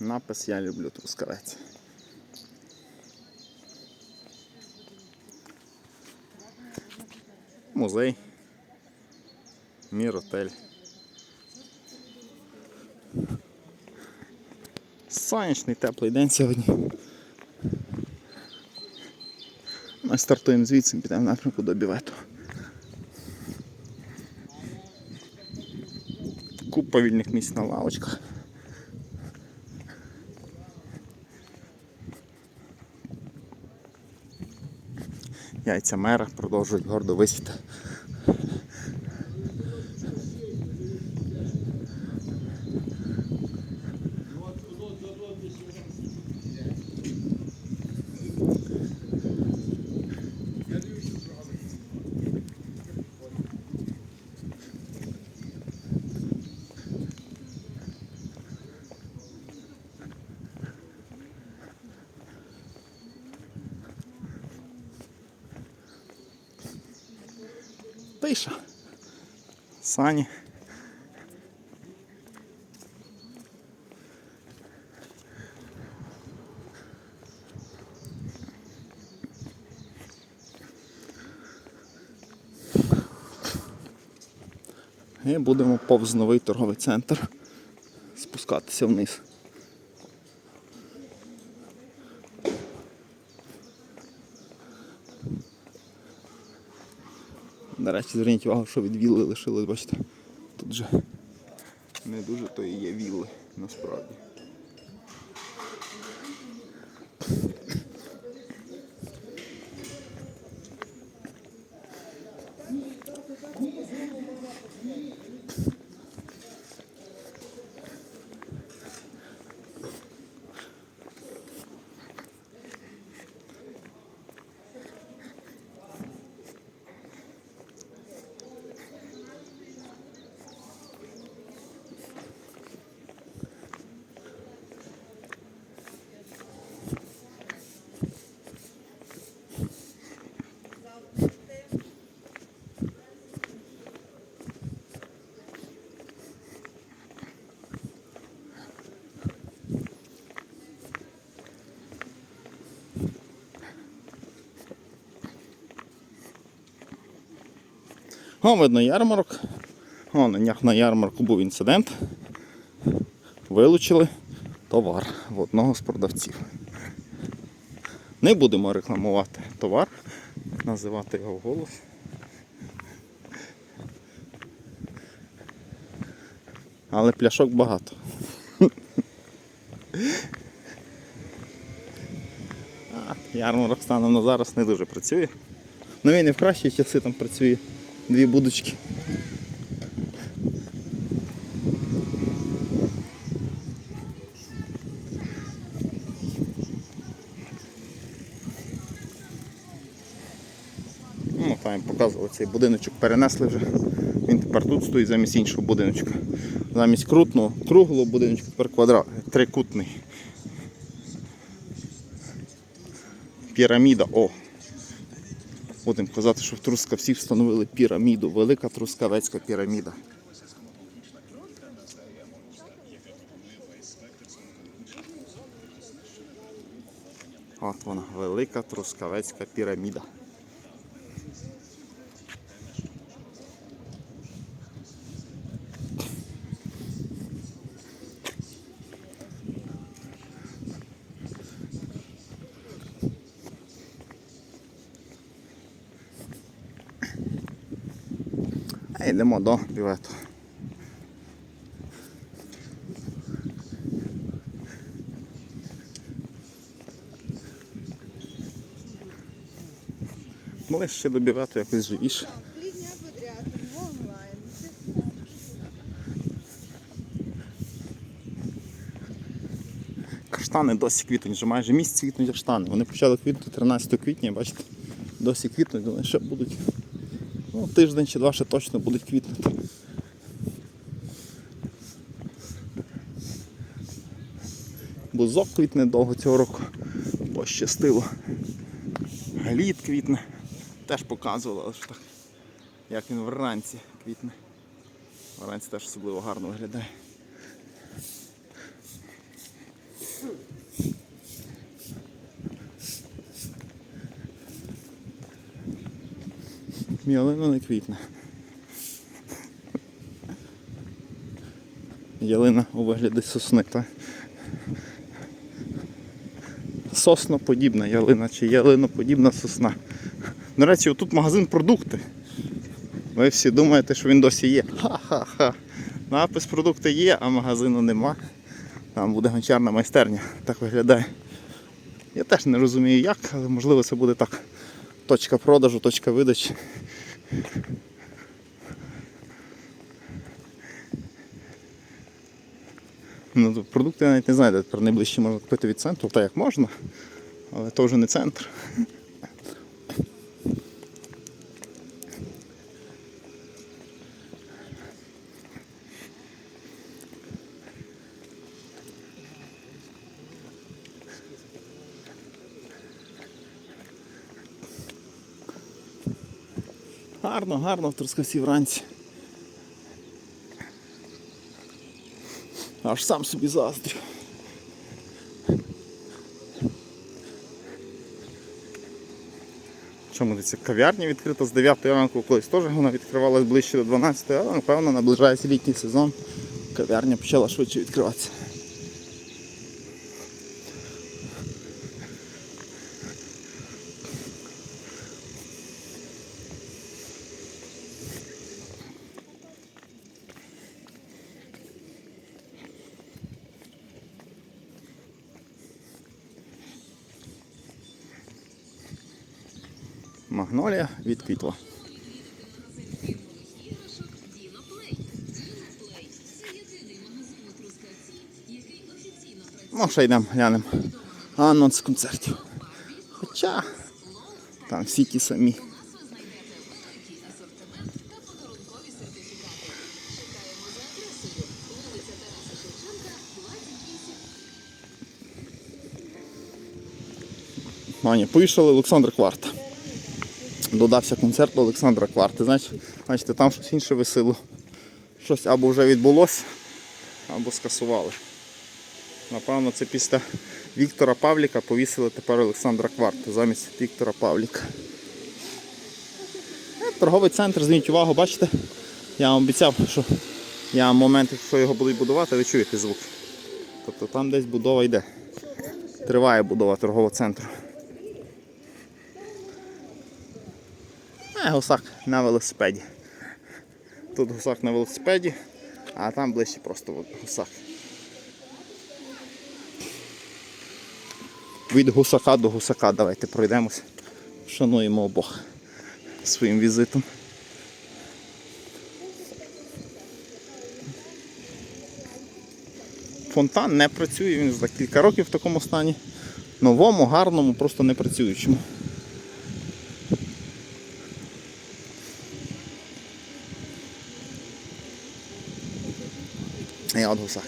Напис Я люблю трускавець. Музей. Міротель. Сонячний теплий день сьогодні. Ми стартуємо звідси, підемо в напрямку до бівету. Купа вільних місць на лавочках. Яйця мера продовжують гордо висіти. Тиша. Сані. І будемо повз новий торговий центр спускатися вниз. Речі, зверніть увагу, що від вілли лишилось, бачите. Тут же не дуже то і є вілли насправді. О, видно ярмарок. О, на днях на ярмарку був інцидент. Вилучили товар в одного з продавців. Не будемо рекламувати товар, називати його вголос. Але пляшок багато. Ярмарок станом на зараз не дуже працює. Ну він і в кращі часи там працює. Дві будочки. Ну, там показували цей будиночок, перенесли вже. Він тепер тут стоїть замість іншого будиночка. Замість крутного, круглого будиночка, тепер квадрат, трикутний. Піраміда, о! Будемо казати, що в Трускавці встановили піраміду, велика Трускавецька піраміда. От вона, велика Трускавецька піраміда. Йдемо до бівету. Ближче до бівету якось живіше. Каштани досі квітнуть, вже майже місяць квітнуть каштани. Вони почали квітнути 13 квітня, бачите, досі квітнуть, думаю, ще будуть. Ну, тиждень чи два ще точно будуть квітнути. Бузок квітне довго цього року. Пощастило. Глід квітне. Теж показували, але ж так, як він вранці квітне. Вранці теж особливо гарно виглядає. Ялина не квітне. Ялина у вигляді сосни, так? Сосноподібна ялина чи ялиноподібна сосна. До речі, отут магазин продукти. Ви всі думаєте, що він досі є. Ха-ха-ха. Напис продукти є, а магазину нема. Там буде гончарна майстерня. Так виглядає. Я теж не розумію як, але можливо це буде так. Точка продажу, точка видачі. Ну, продукти я навіть не знаю, де тепер найближче можна купити від центру, так як можна, але то вже не центр. Гарно, гарно в Трускавці вранці. Аж сам собі заздрю. Чому це кав'ярня відкрита з 9 ранку, колись теж вона відкривалась ближче до 12, але напевно наближається літній сезон. Кав'ярня почала швидше відкриватися. Магнолія відквітла. Ну, ще йдемо, глянемо. Анонс концертів. Хоча там всі ті самі. Маня, поїхали Олександр Кварта. Додався концерт Олександра Кварти. Значить, там щось інше висило. Щось або вже відбулося, або скасували. Напевно, це після Віктора Павліка повісили тепер Олександра Кварти замість Віктора Павліка. Е, Торговий центр, зверніть увагу, бачите? Я вам обіцяв, що я момент, якщо його будуть будувати, ви чуєте звук. Тобто там десь будова йде. Триває будова торгового центру. А гусак на велосипеді. Тут гусак на велосипеді, а там ближче просто гусак. Від гусака до гусака давайте пройдемось. Шануємо обох своїм візитом. Фонтан не працює, він за кілька років в такому стані. Новому, гарному, просто не працюючому. Я от гусак.